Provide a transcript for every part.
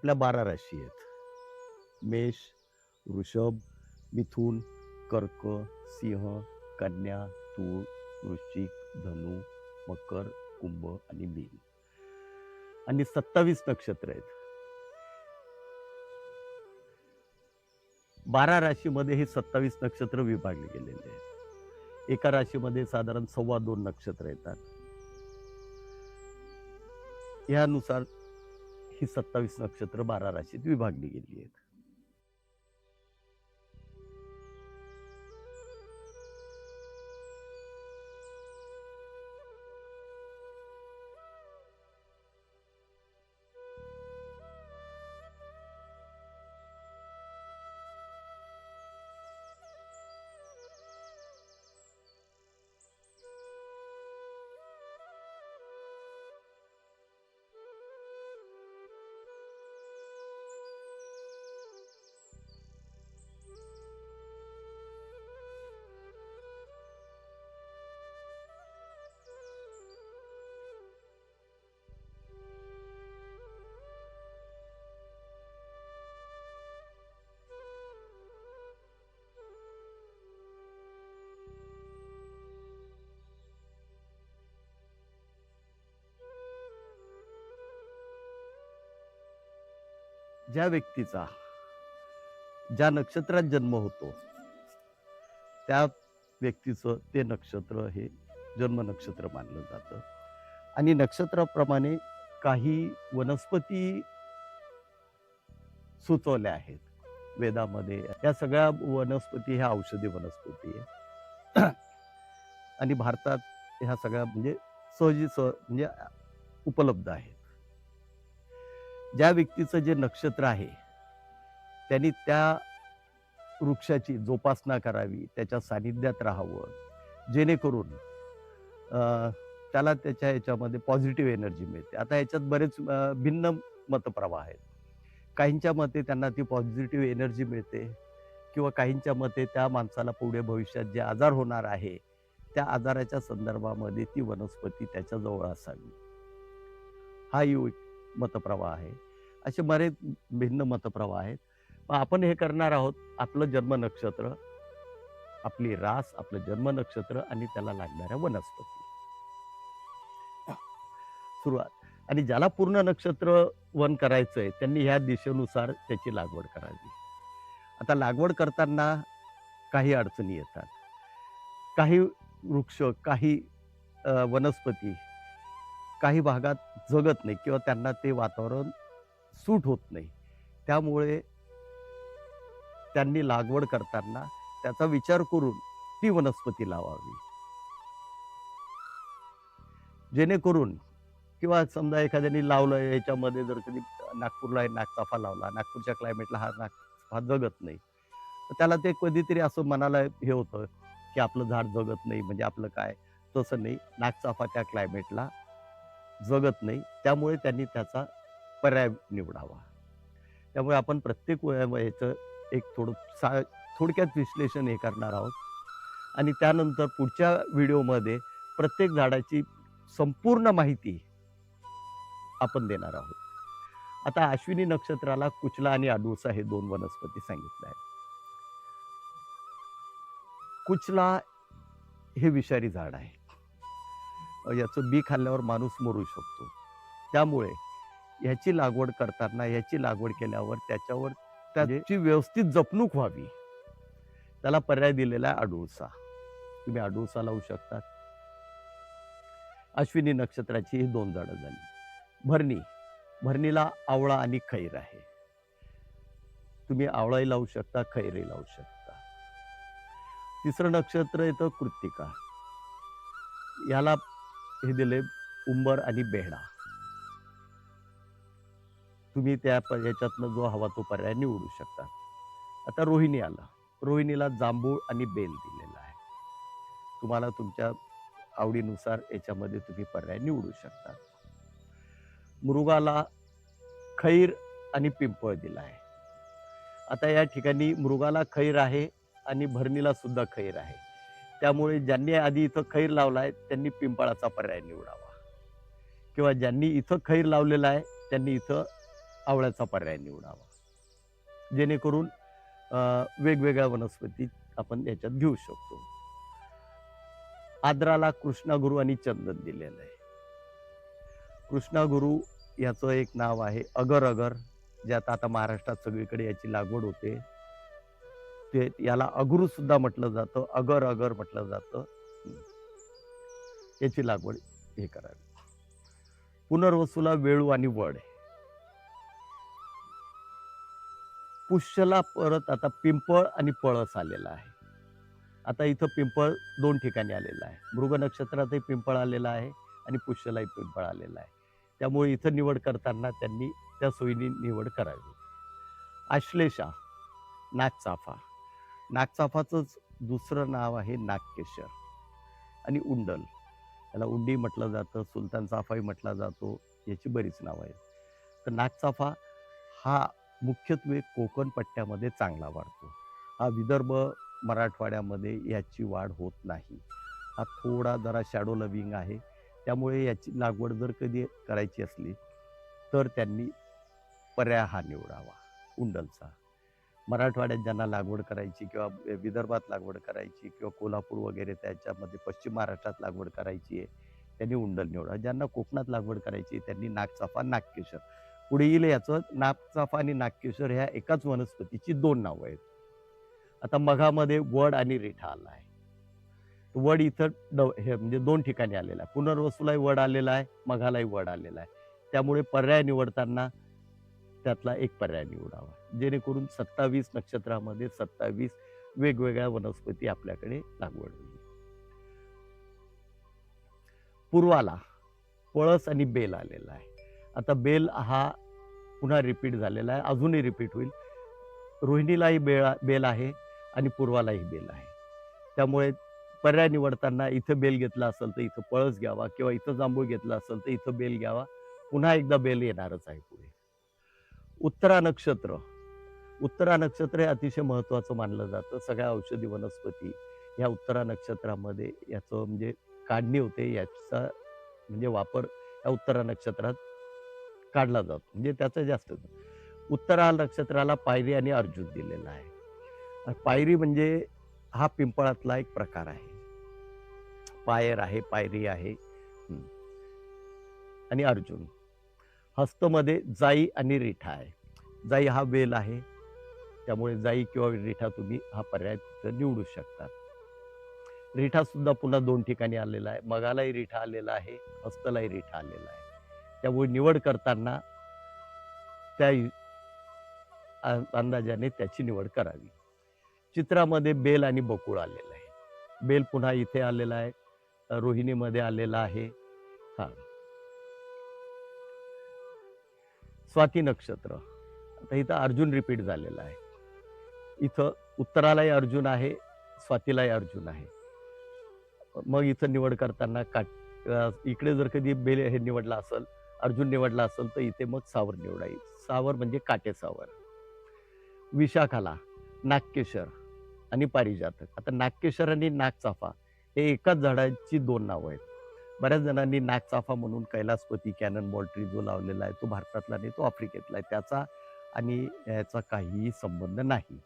आपल्या बारा राशी आहेत. मेष वृषभ मिथुन कर्क सिंह कन्या तूळ वृश्चिक धनु मकर कुंभ आणि मीन. आणि सत्तावीस नक्षत्र आहेत. बारा राशीमध्ये हे सत्तावीस नक्षत्र विभागले गेलेले आहेत. एका राशीमध्ये साधारण सव्वा दोन नक्षत्र येतात. यानुसार ही सत्तावीस नक्षत्र बारा राशीत विभागली गेली आहेत. ज्या व्यक्तीचा ज्या नक्षत्रात जन्म होतो त्या व्यक्तीचं ते नक्षत्र हे जन्म नक्षत्र मानलं जातं. आणि नक्षत्राप्रमाणे काही वनस्पती सुचवल्या आहेत. वेदामध्ये या सगळ्या वनस्पती ह्या औषधी वनस्पती आहे आणि भारतात ह्या सगळ्या म्हणजे सहजी सह म्हणजे उपलब्ध आहेत. ज्या व्यक्तीचं जे नक्षत्र आहे त्यांनी त्या वृक्षाची जोपासना करावी त्याच्या सानिध्यात राहावं. जेणेकरून त्याला त्याच्या ह्याच्यामध्ये पॉझिटिव्ह एनर्जी मिळते. आता ह्याच्यात बरेच भिन्न मतप्रवाह आहेत. काहींच्या मते त्यांना ती पॉझिटिव्ह एनर्जी मिळते किंवा काहींच्या मते त्या माणसाला पुढे भविष्यात जे आजार होणार आहे त्या आजाराच्या संदर्भामध्ये ती वनस्पती त्याच्याजवळ असावी. हा योग मतप्रवाह आहे. असे बरेच भिन्न मतप्रवाह आहेत. पण आपण हे करणार आहोत आपलं जन्म नक्षत्र आपली रास आपलं जन्म नक्षत्र आणि त्याला लागणाऱ्या वनस्पती. सुरुवात. आणि ज्याला पूर्ण नक्षत्र वन करायचं आहे त्यांनी ह्या दिशेनुसार त्याची लागवड करावी. आता लागवड करताना काही अडचणी येतात. काही वृक्ष काही वनस्पती काही भागात जगत नाही किंवा त्यांना ते वातावरण सूट होत नाही. त्यामुळे त्यांनी लागवड करताना त्याचा विचार करून ती वनस्पती लावावी. जेणेकरून किंवा समजा एखाद्याने लावलं याच्यामध्ये जर कधी नागपूरला नागचाफा लावला नागपूरच्या क्लायमेटला हा नागचाफा जगत नाही तर त्याला ते कधीतरी असं मनाला हे होतं की आपलं झाड जगत नाही म्हणजे आपलं काय? तसं नाही. नागचाफा त्या क्लायमेटला जगत नाही त्यामुळे त्यांनी त्याचा पर्याय निवडावा. त्यामुळे आपण प्रत्येक वयाचं याचं एक थोडं सा थोडक्यात विश्लेषण हे करणार आहोत. आणि त्यानंतर पुढच्या व्हिडिओमध्ये प्रत्येक झाडाची संपूर्ण माहिती आपण देणार आहोत. आता अश्विनी नक्षत्राला कुचला आणि आडूसा हे दोन वनस्पती सांगितल्या आहेत. कुचला हे विषारी झाड आहे. याचं बी खाल्ल्यावर माणूस मरू शकतो. त्यामुळे ह्याची लागवड करताना ह्याची लागवड केल्यावर त्याच्यावर त्याची व्यवस्थित जपणूक व्हावी. त्याला पर्याय दिलेला आहे अडुळसा तुम्ही अडुळसा लावू शकतात. अश्विनी नक्षत्राची ही दोन झाडं झाली. भरणी. भरणीला आवळा आणि खैर आहे. तुम्ही आवळाही लावू शकता खैरही लावू शकता. तिसरं नक्षत्र येतं कृत्तिका. याला हे दिले उंबर आणि बेहडा. तुम्ही त्या याच्यातनं जो हवा तो पर्याय निवडू शकता. आता रोहिणी आला. रोहिणीला जांभूळ आणि बेल दिलेला आहे. तुम्हाला तुमच्या आवडीनुसार याच्यामध्ये तुम्ही पर्याय निवडू शकता. मृगाला खैर आणि पिंपळ दिला आहे. आता या ठिकाणी मृगाला खैर आहे आणि भरणीला सुद्धा खैर आहे. त्यामुळे ज्यांनी आधी इथं खैर लावला आहे त्यांनी पिंपळाचा पर्याय निवडावा. किंवा ज्यांनी इथं खैर लावलेला आहे त्यांनी इथं आवळ्याचा पर्याय निवडावा. जेणेकरून वेगवेगळ्या वनस्पती आपण याच्यात घेऊ शकतो. आद्राला कृष्णागुरू आणि चंदन दिलेलं आहे. कृष्णागुरू याचं एक नाव आहे अगर अगर ज्यात आता महाराष्ट्रात सगळीकडे याची लागवड होते. ते याला अगरू सुद्धा म्हटलं जातं अगर अगर म्हटलं जातं. याची लागवड हे करावी. पुनर्वसूला वेळू आणि वड आहे. पुष्यला परत आता पिंपळ आणि पळस आलेला आहे. आता इथं पिंपळ दोन ठिकाणी आलेलं आहे. मृग नक्षत्रातही पिंपळ आलेला आहे आणि पुष्यलाही पिंपळ आलेला आहे. त्यामुळे इथं निवड करताना त्यांनी त्या सोयीने निवड करावी. आश्लेषा नागचाफा. नागचाफाचंच दुसरं नाव आहे नागकेशर. आणि उंडल. याला उंडी म्हटलं जातं सुलतान चाफाही म्हटला जातो याची बरीच नावं आहेत. तर नागचाफा हा मुख्यत्वे कोकण पट्ट्यामध्ये चांगला वाढतो. हा विदर्भ मराठवाड्यामध्ये याची वाढ होत नाही. हा थोडा जरा शॅडो लविंग आहे. त्यामुळे याची लागवड जर कधी करायची असली तर त्यांनी पर्याय हा निवडावा. उंडलचा. मराठवाड्यात ज्यांना लागवड करायची किंवा विदर्भात लागवड करायची किंवा कोल्हापूर वगैरे त्याच्यामध्ये पश्चिम महाराष्ट्रात लागवड करायची आहे त्यांनी उंडल निवडा. ज्यांना कोकणात लागवड करायची आहे त्यांनी नागचाफा नागकेशर. पुढे येईल याचं नागचाफा आणि नागकेशर ह्या एकाच वनस्पतीची दोन नावं आहेत. आता मघामध्ये वड आणि रेठा आला आहे. वड इथं डव हे म्हणजे दोन ठिकाणी आलेला आहे. पुनर्वसूलाही वड आलेला आहे मघालाही वड आलेला आहे. त्यामुळे पर्याय निवडताना त्यातला एक पर्याय निवडावा. जेणेकरून सत्तावीस नक्षत्रामध्ये सत्तावीस वेगवेगळ्या वनस्पती आपल्याकडे लागवड होईल. पूर्वाला पळस आणि बेल आलेला आहे. आता बेल हा पुन्हा रिपीट झालेला आहे. अजूनही रिपीट होईल. रोहिणीलाही बेळ बेल आहे आणि पूर्वालाही बेल आहे. त्यामुळे पर्याय निवडताना इथं बेल घेतला असेल तर इथं पळस घ्यावा किंवा इथं जांभूळ घेतला असेल तर इथं बेल घ्यावा. पुन्हा एकदा बेल येणारच आहे. उत्तरा नक्षत्र. उत्तरा नक्षत्र हे अतिशय महत्त्वाचं मानलं जातं. सगळ्या औषधी वनस्पती ह्या उत्तरा नक्षत्रामध्ये याचं म्हणजे काढणी होते. याचा म्हणजे वापर या उत्तरा नक्षत्रात काढला जातो. म्हणजे त्याचं जास्त उत्तरा नक्षत्राला पायरी आणि अर्जुन दिलेला आहे. पायरी म्हणजे हा पिंपळातला एक प्रकार आहे. पायर आहे पायरी आहे. आणि अर्जुन. हस्तमध्ये जाई आणि रिठा आहे. जाई हा वेल आहे. त्यामुळे जाई किंवा रिठा तुम्ही हा पर्याय तिथं निवडू शकतात रिठा सुद्धा पुन्हा दोन ठिकाणी आलेला आहे. मगालाही रिठा आलेला आहे. हस्तलाही रिठा आलेला आहे. त्यामुळे निवड करताना त्या अंदाजाने त्याची निवड करावी. चित्रामध्ये बेल आणि बकुळ आलेला आहे. बेल पुन्हा इथे आलेला आहे. रोहिणीमध्ये आलेला आहे. हां. स्वाती नक्षत्र. आता इथं अर्जुन रिपीट झालेला आहे. इथं उत्तरालाही अर्जुन आहे स्वातीलाही अर्जुन आहे. मग इथं निवड करताना काट इकडे जर कधी बेल हे निवडला असेल अर्जुन निवडला असेल तर इथे मग सावर निवडाई सावर म्हणजे काटे सावर. विशाखाला नागकेशर आणि पारिजातक. आता नागकेशर आणि नागचाफा हे एकाच झाडाची दोन नावं आहेत. बऱ्याच जणांनी नागचाफा म्हणून कैलासपती कॅनन बॉल ट्री जो लावलेला आहे तो भारतातला नाही तो आफ्रिकेतला आहे. त्याचा आणि याचा काहीही संबंध नाही.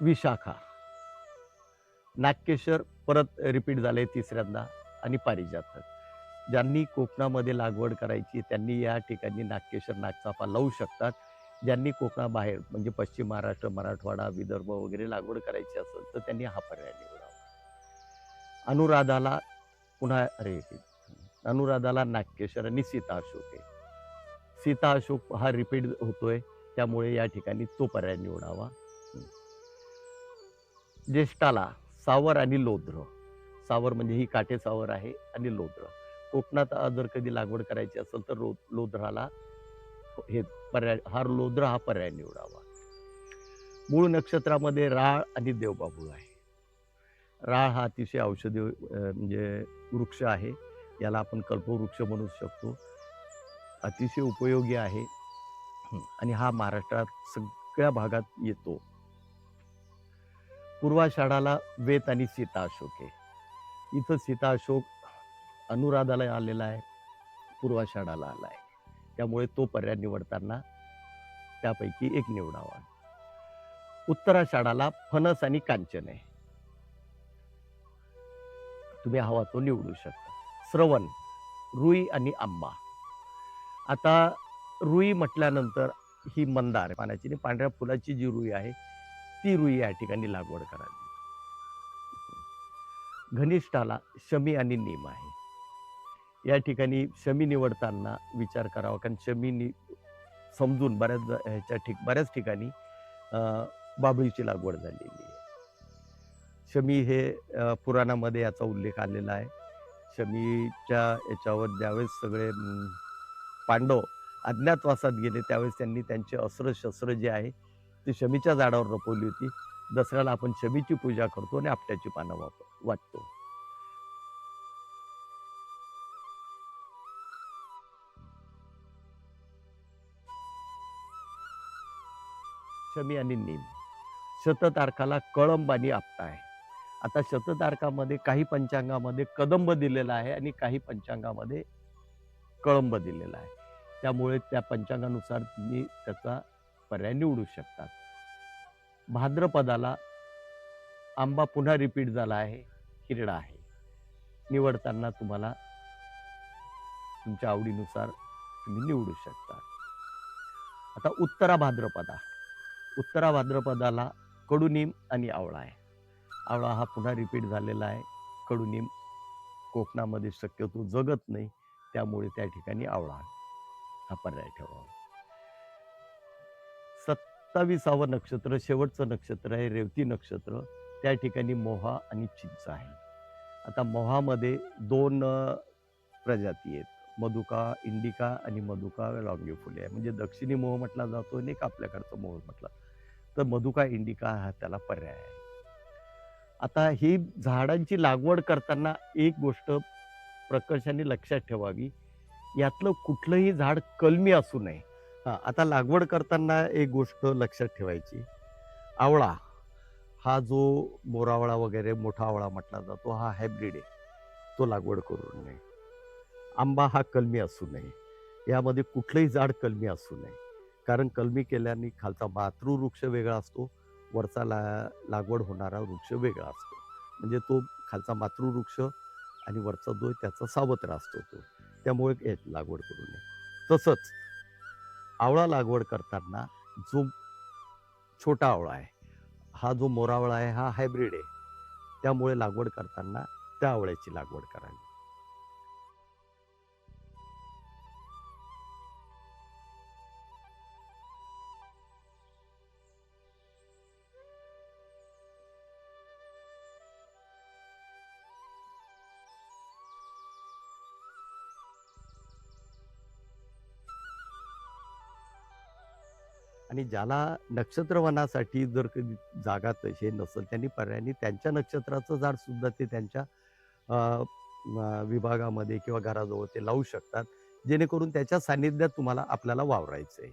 विशाखा. नागकेशर परत रिपीट झाले तिसऱ्यांदा आणि पारिजातक. ज्यांनी कोकणामध्ये लागवड करायची त्यांनी या ठिकाणी नागकेशर नागचाफा लावू शकतात. ज्यांनी कोकणाबाहेर म्हणजे पश्चिम महाराष्ट्र मराठवाडा विदर्भ वगैरे लागवड करायची असेल तर त्यांनी हा पर्याय निवडावा. अनुराधाला पुन्हा अरे अनुराधाला नागकेशर आणि सीता अशोक आहे. सीता अशोक हा रिपीट होतोय त्यामुळे या ठिकाणी तो पर्याय निवडावा. ज्येष्ठाला सावर आणि लोध्र सावर म्हणजे ही काटे सावर आहे आणि लोद्र. कोकणात जर कधी लागवड करायची असेल तर रो लोध्राला हे पर्याय हा लोद्र हा पर्याय निवडावा. मूळ नक्षत्रामध्ये राळ आणि देवबाभूळ आहे. राळ हा अतिशय औषधी म्हणजे वृक्ष आहे. याला आपण कल्पवृक्ष म्हणू शकतो. अतिशय उपयोगी आहे. आणि हा महाराष्ट्रात सगळ्या भागात येतो. पूर्वाषाढाला वेत आणि सीता अशोक आहे. इथं सीता अशोक अनुराधाला आलेला आहे. पूर्वाषाढाला आला आहे त्यामुळे तो पर्याय निवडताना त्यापैकी एक निवडावा. उत्तराषाढाला फणस आणि कांचन. आहे तुम्ही हवा तो निवडू शकता. श्रवण रुई आणि आंबा. आता रुई म्हटल्यानंतर ही मंदार पाण्याची आणि पांढऱ्या फुलाची जी रुई आहे ती रुई या ठिकाणी लागवड करावी. घनिष्ठाला शमी आणि नीम आहे. या ठिकाणी शमी निवडताना विचार करावा. कारण शमीनी समजून बऱ्याच ज- ह्याच्या ठिक बऱ्याच ठिकाणी अं, बाभळीची लागवड झालेली आहे. शमी हे पुराणामध्ये याचा उल्लेख आलेला आहे. शमीच्या याच्यावर ज्यावेळेस सगळे पांडव अज्ञातवासात गेले त्यावेळेस त्यांनी त्यांचे अस्त्र शस्त्र जे आहे ते शमीच्या झाडावर रपवली होती. दसऱ्याला आपण शमीची पूजा करतो आणि आपट्याची पानं वापर वाटतो. शमी आणि नीम. शततारखाला कळंब आणि आपटा आहे. आता शततारखामध्ये काही पंचांगामध्ये कदंब दिलेला आहे आणि काही पंचांगामध्ये कळंब दिलेला आहे. त्यामुळे त्या पंचांगानुसार तुम्ही त्याचा पर्याय निवडू शकतात. भाद्रपदाला आंबा पुन्हा रिपीट झाला आहे. हिरडा आहे. निवडताना तुम्हाला तुमच्या आवडीनुसार तुम्ही निवडू शकता. आता उत्तरा भाद्रपदा. उत्तरा भाद्रपदाला कडुनिम आणि आवळा आहे. आवळा हा पुन्हा रिपीट झालेला आहे. कडुनिम कोकणामध्ये शक्यतो जगत नाही त्यामुळे त्या ठिकाणी आवळा हा पर्याय ठेवावा सत्तावीसावं नक्षत्र शेवटचं नक्षत्र आहे रेवती नक्षत्र. त्या ठिकाणी मोहा आणि चिंच आहे. आता मोहामध्ये दोन प्रजाती आहेत. मधुका इंडिका आणि मधुका फुले आहे. म्हणजे दक्षिणी मोह म्हटला जातो आणि एक आपल्याकडचा मोह म्हटला तर मधुका इंडिका हा त्याला पर्याय आहे. आता ही झाडांची लागवड करताना एक गोष्ट प्रकर्षाने लक्षात ठेवावी. यातलं कुठलंही झाड कलमी असू नये. हा आता लागवड करताना एक गोष्ट लक्षात ठेवायची. आवळा हा जो मोरावळा वगैरे मोठा आवळा म्हटला जातो हा हायब्रिड आहे. तो लागवड करू नये. आंबा हा कलमी असू नये. यामध्ये कुठलंही झाड कलमी असू नये. कारण कलमी केल्याने खालचा मातृवृक्ष वेगळा असतो वरचा ला लागवड होणारा वृक्ष वेगळा असतो. म्हणजे तो खालचा मातृवृक्ष आणि वरचा जो त्याचा सावत्र असतो तो. त्यामुळे याची लागवड करू नये. तसंच आवळा लागवड करताना जो छोटा आवळा आहे हा जो मोरावळा आहे हा हायब्रिड आहे. त्यामुळे लागवड करताना त्या आवळ्याची लागवड करावी. आणि ज्याला नक्षत्रवनासाठी जर कधी जागा तशी नसेल त्यांनी पर्यायाने त्यांच्या नक्षत्राचं झाड सुद्धा ते त्यांच्या विभागामध्ये किंवा घराजवळ ते लावू शकतात. जेणेकरून त्याच्या सान्निध्यात तुम्हाला आपल्याला वावरायचं आहे